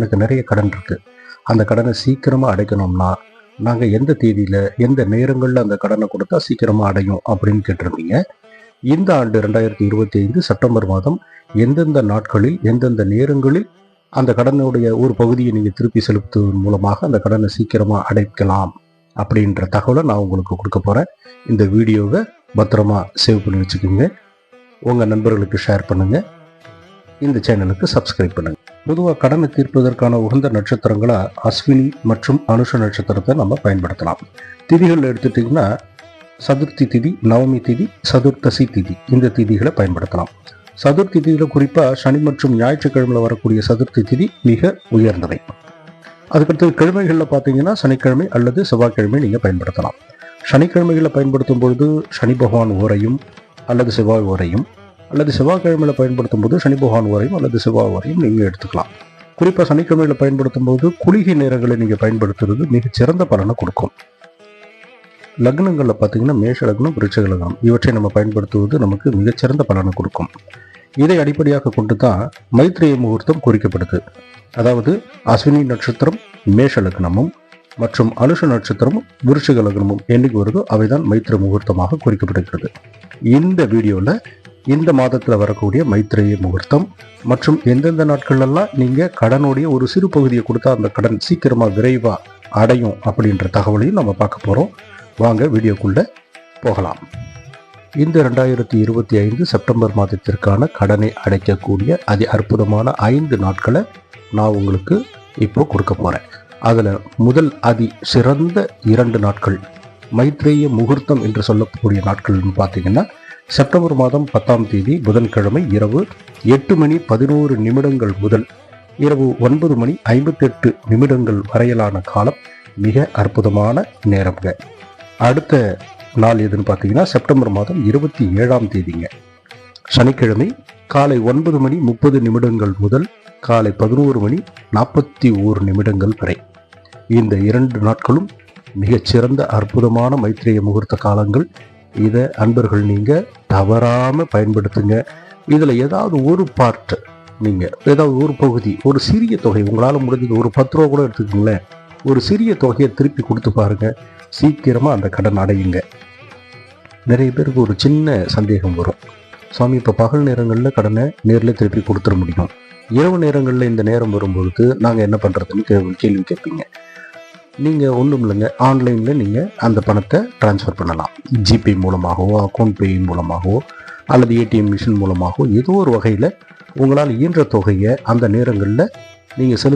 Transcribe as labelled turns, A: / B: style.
A: எனக்கு நிறைய கடன் இருக்கு. அந்த கடனை சீக்கிரமாக அடைக்கணும்னா நாங்கள் எந்த தேதியில் எந்த நேரங்களில் அந்த கடனை கொடுத்தா சீக்கிரமாக அடையும் அப்படின்னு கேட்டிருந்தீங்க. இந்த ஆண்டு ரெண்டாயிரத்தி இருபத்தி ஐந்து செப்டம்பர் மாதம் எந்தெந்த நாட்களில் எந்தெந்த நேரங்களில் அந்த கடனுடைய ஒரு பகுதியை நீங்கள் திருப்பி செலுத்துவதன் மூலமாக அந்த கடனை சீக்கிரமாக அடைக்கலாம் அப்படின்ற தகவலை நான் உங்களுக்கு கொடுக்க போகிறேன் இந்த வீடியோவை பத்திரமா சேவ் பண்ணி வச்சுக்கோங்க. உங்கள் நண்பர்களுக்கு ஷேர் பண்ணுங்கள் இந்த சேனலுக்கு சப்ஸ்கிரைப் பண்ணுங்க. பொதுவாக கடனை தீர்ப்பதற்கான உகந்த நட்சத்திரங்களாக அஸ்வினி மற்றும் அனுஷ நட்சத்திரத்தை நம்ம பயன்படுத்தலாம். திதிகள் எடுத்துட்டிங்கன்னா சதுர்த்தி திதி நவமி திதி சதுர்த்தசி திதி இந்த திதிகளை பயன்படுத்தலாம். சதுர்த்தி திதியில் குறிப்பாக சனி மற்றும் ஞாயிற்றுக்கிழமையில் வரக்கூடிய சதுர்த்தி திதி மிக உயர்ந்தவை. அதுக்கடுத்து கிழமைகளில் பார்த்தீங்கன்னா சனிக்கிழமை அல்லது செவ்வாய்க்கிழமை நீங்கள் பயன்படுத்தலாம். சனிக்கிழமைகளில் பயன்படுத்தும் பொழுது சனி பகவான் ஓரையும் அல்லது செவ்வாய் ஓரையும் அல்லது செவ்வாய்க்கிழமையில் பயன்படுத்தும் போது சனி பகவான் வரையும் அல்லது செவ்வாய் வரையும் நீங்கள் எடுத்துக்கலாம். குறிப்பாக சனிக்கிழமையில் பயன்படுத்தும் போது குளிகை நேரங்களை நீங்கள் பயன்படுத்துறது மிகச் சிறந்த பலனை கொடுக்கும். லக்னங்களில் பார்த்தீங்கன்னா மேஷ லக்னம் விருச்சக லக்னம் இவற்றை நம்ம பயன்படுத்துவது நமக்கு மிகச்சிறந்த பலனை கொடுக்கும். இதை அடிப்படையாக கொண்டு தான் மைத்ரேய முகூர்த்தம் குறிக்கப்படுது. அதாவது அஸ்வினி நட்சத்திரம் மேஷ லக்னமும் மற்றும் அனுஷ நட்சத்திரமும் விருட்சிக லக்னமும் என்னைக்கு வருதோ அவைதான் மைத்திர முகூர்த்தமாக குறிக்கப்படுகிறது. இந்த வீடியோவில் இந்த மாதத்தில் வரக்கூடிய மைத்ரேய முகூர்த்தம் மற்றும் எந்தெந்த நாட்கள்லாம் நீங்கள் கடனுடைய ஒரு சிறு பகுதியை கொடுத்தா அந்த கடன் சீக்கிரமாக விரைவாக அடையும் அப்படின்ற தகவலையும் நம்ம பார்க்க போகிறோம் வாங்க வீடியோக்குள்ளே போகலாம். இந்த ரெண்டாயிரத்தி இருபத்தி ஐந்து செப்டம்பர் மாதத்திற்கான கடனை அடைக்கக்கூடிய அதி அற்புதமான ஐந்து நாட்களை நான் உங்களுக்கு இப்போ கொடுக்க போகிறேன் அதில் முதல் அதி சிறந்த இரண்டு நாட்கள் மைத்ரேய முகூர்த்தம் என்று சொல்லக்கூடிய நாட்கள்னு பார்த்தீங்கன்னா செப்டம்பர் மாதம் பத்தாம் தேதி புதன்கிழமை இரவு எட்டு மணி பதினோரு நிமிடங்கள் முதல் இரவு ஒன்பது மணி ஐம்பத்தெட்டு நிமிடங்கள் வரையிலான காலம். மிக அற்புதமான நேரம்ங்க. அடுத்த நாள் எதுன்னு பார்த்தீங்கன்னா செப்டம்பர் மாதம் இருபத்தி ஏழாம் தேதிங்க. சனிக்கிழமை காலை ஒன்பது மணி முப்பது நிமிடங்கள் முதல் காலை பதினோரு மணி நாற்பத்தி ஓரு நிமிடங்கள் வரை. இந்த இரண்டு நாட்களும் மிகச்சிறந்த அற்புதமான மைத்திரேய முகூர்த்த காலங்கள். இதை அன்பர்கள் நீங்கள் தவறாமல் பயன்படுத்துங்க. இதில் ஏதாவது ஒரு பார்ட் நீங்கள் ஏதாவது ஒரு பகுதி ஒரு சிறிய தொகை உங்களால் முடிஞ்சது ஒரு பத்து ரூபா கூட எடுத்துக்கோங்களேன். ஒரு சிறிய தொகையை திருப்பி கொடுத்து பாருங்கள் சீக்கிரமாக அந்த கடன் அடையுங்க. நிறைய பேருக்கு ஒரு சின்ன சந்தேகம் வரும். சுவாமி இப்போ பகல் நேரங்களில் கடனை நேரில் திருப்பி கொடுத்துட முடியும். இரவு நேரங்களில் இந்த நேரம் வரும்பொழுது நாங்கள் என்ன பண்ணுறதுன்னு கே கேள்வி கேட்பீங்க. நீங்கள் ஒன்றும் இல்லைங்க. ஆன்லைனில் நீங்கள் அந்த பணத்தை ட்ரான்ஸ்ஃபர் பண்ணலாம். ஜிபே மூலமாகவோ அக்கௌண்ட் பே மூலமாகவோ அல்லது ஏடிஎம் மிஷின் மூலமாகவோ ஏதோ ஒரு வகையில் உங்களால் இயன்ற தொகையை அந்த நேரங்களில் நீங்கள் செலுத்த